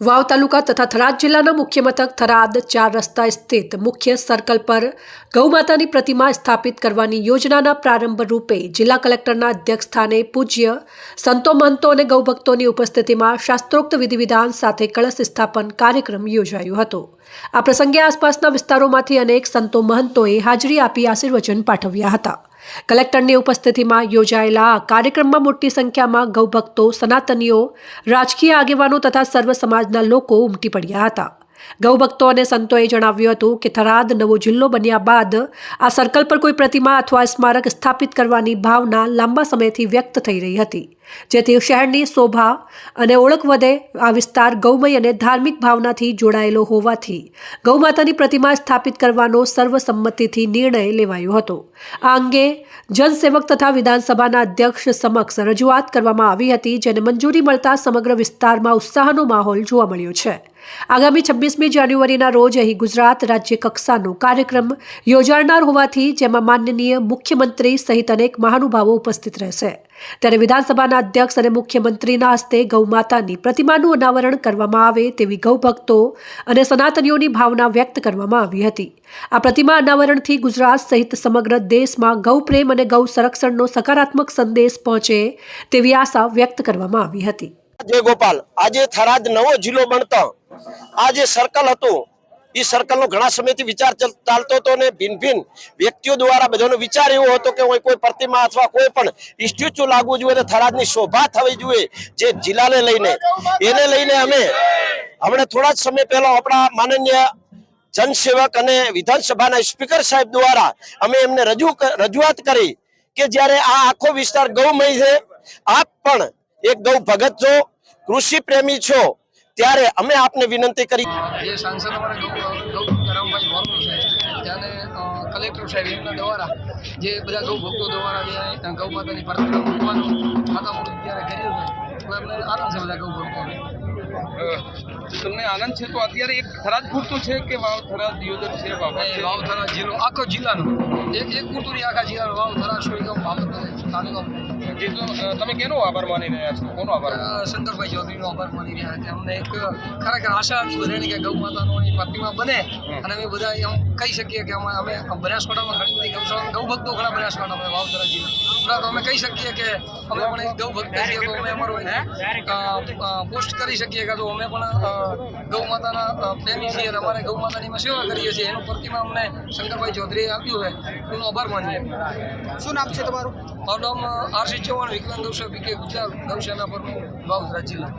વાવ તાલુકા તથા થરાદ જિલ્લાના મુખ્ય મથક થરાદ ચાર રસ્તા સ્થિત મુખ્ય સર્કલ પર ગૌમાતાની પ્રતિમા સ્થાપિત કરવાની યોજનાના પ્રારંભ રૂપે જિલ્લા કલેક્ટરના અધ્યક્ષ સ્થાને પૂજ્ય સંતો મહંતો અને ગૌભક્તોની ઉપસ્થિતિમાં શાસ્ત્રોક્ત વિધિવિધાન સાથે કળશ સ્થાપન કાર્યક્રમ યોજાયો હતો. આ પ્રસંગે આસપાસના વિસ્તારોમાંથી અનેક સંતો મહંતોએ હાજરી આપી આશીર્વચન પાઠવ્યા હતા. કલેક્ટરની ઉપસ્થિતિમાં યોજાયેલા આ કાર્યક્રમમાં મોટી સંખ્યામાં ગૌભક્તો, સનાતનીઓ, રાજકીય આગેવાનો તથા સર્વ સમાજના લોકો ઉમટી પડ્યા હતા. ગૌભક્તો અને સંતોએ જણાવ્યું હતું કે થરાદ નવો જિલ્લો બન્યા બાદ આ સર્કલ પર કોઈ પ્રતિમા અથવા સ્મારક સ્થાપિત કરવાની ભાવના લાંબા સમયથી વ્યક્ત થઈ રહી હતી. જેથી શહેરની શોભા અને ઓળખ વધે આ વિસ્તાર ગૌમય અને ધાર્મિક ભાવનાથી જોડાયેલો હોવાથી ગૌમાતાની પ્રતિમા સ્થાપિત કરવાનો સર્વસંમતિથી નિર્ણય લેવાયો હતો. આ અંગે જનસેવક તથા વિધાનસભાના અધ્યક્ષ સમક્ષ રજૂઆત કરવામાં આવી હતી, જેને મંજૂરી મળતા સમગ્ર વિસ્તારમાં ઉત્સાહનો માહોલ જોવા મળ્યો છે. આગામી છવ્વીસમી જાન્યુઆરીના રોજ અહીં ગુજરાત રાજ્ય કક્ષાનો કાર્યક્રમ યોજાનાર હોવાથી જેમાં માનનીય મુખ્યમંત્રી સહિત અનેક મહાનુભાવો ઉપસ્થિત રહેશે. ત્યારે વિધાનસભાના અધ્યક્ષ અને મુખ્યમંત્રીના હસ્તે ગૌમાતાની પ્રતિમાનું અનાવરણ કરવામાં આવે તેવી ગૌભક્તો અને સનાતનીઓની ભાવના વ્યક્ત કરવામાં આવી હતી. આ પ્રતિમા અનાવરણથી ગુજરાત સહિત સમગ્ર દેશમાં ગૌપ્રેમ અને ગૌ સંરક્ષણનો સકારાત્મક સંદેશ પહોંચે તેવી આશા વ્યક્ત કરવામાં આવી હતી. જય ગોપાલ. આજે થરાદ નવો જિલ્લો બનતો. આ જે સર્કલ હતું. એ સર્કલ નો ઘણા સમયથી વિચાર ચાલતો હતો ને ભિન્ન ભિન્ન વ્યક્તિઓ દ્વારા બધાનો વિચાર એવો હતો કે કોઈ પ્રતિમા અથવા કોઈ પણ સ્ટેચ્યુ લાગવું જોઈએ થરાદની શોભા થવી જોઈએ જે જિલ્લાને લઈને. એને લઈને અમે હમણાં થોડા જ સમય પહેલા આપણા માનનીય જનસેવક અને વિધાનસભાના સ્પીકર સાહેબ દ્વારા અમે એમને રજૂ રજૂઆત કરી કે જ્યારે આ આખો વિસ્તાર ગૌમય છે, આપ પણ એક ગૌ ભગત છો, કૃષિ પ્રેમી છો, ત્યારે અમે આપને વિનંતી કરી સાંસદ અમારા રામભાઈ મોરનું છે કલેક્ટર સાહેબ દ્વારા જે બધા ગૌ ભક્તો દ્વારા જે ગૌ માતાની પ્રતિમા મૂકવાનું ખાતામુહૂર્ત ત્યારે કર્યું છે આનંદ છે બધા ગૌ ભક્તોને. તમને આનંદ છે? તો અત્યારે એક થરાદ પૂરતું છે કે વાવ થરાદ દિયોદર છે? વાવથરા જિલ્લો આખો જિલ્લાનો. એક એક પૂરતું નહીં આખા જિલ્લાનો વાવથરા સોયગામ ભાવનગર તાલુકા જે તો તમે કેનો આભાર માની રહ્યા છો? કોનો આભાર? શંકરભાઈ ચૌધરીનો આભાર માની રહ્યા છે. અમને એક ખરેખર આશા હતી બધાને કે ગૌ માતાની પ્રતિમા બને. અને અમે બધા એમ કહી શકીએ કે અમે અમે બનાસકાંઠામાં ઘણી બધી ગૌશાળા ગૌ ભક્તો ઘણા બનાસકાંઠામાં વાવતરા જિલ્લા તો અમે કહી શકીએ કે અમે પણ એક ગૌ ભક્ત છીએ તો અમે અમારો પોસ્ટ કરી શકીએ કે અમે પણ ગૌ માતાના પ્રેમી છીએ અને અમારે ગૌ માતાની સેવા કરીએ છીએ. એનું પ્રતિમા અમને શંકરભાઈ ચૌધરીએ આપ્યું છે. એનો આભાર માનીએ. શું નામ છે તમારું? મારું નામ આરસી ચૌહાણ વિકલાંગ ગૌસેવા પીકે ગુજરાત ગૌસેના પરનું વાવતરા જિલ્લા.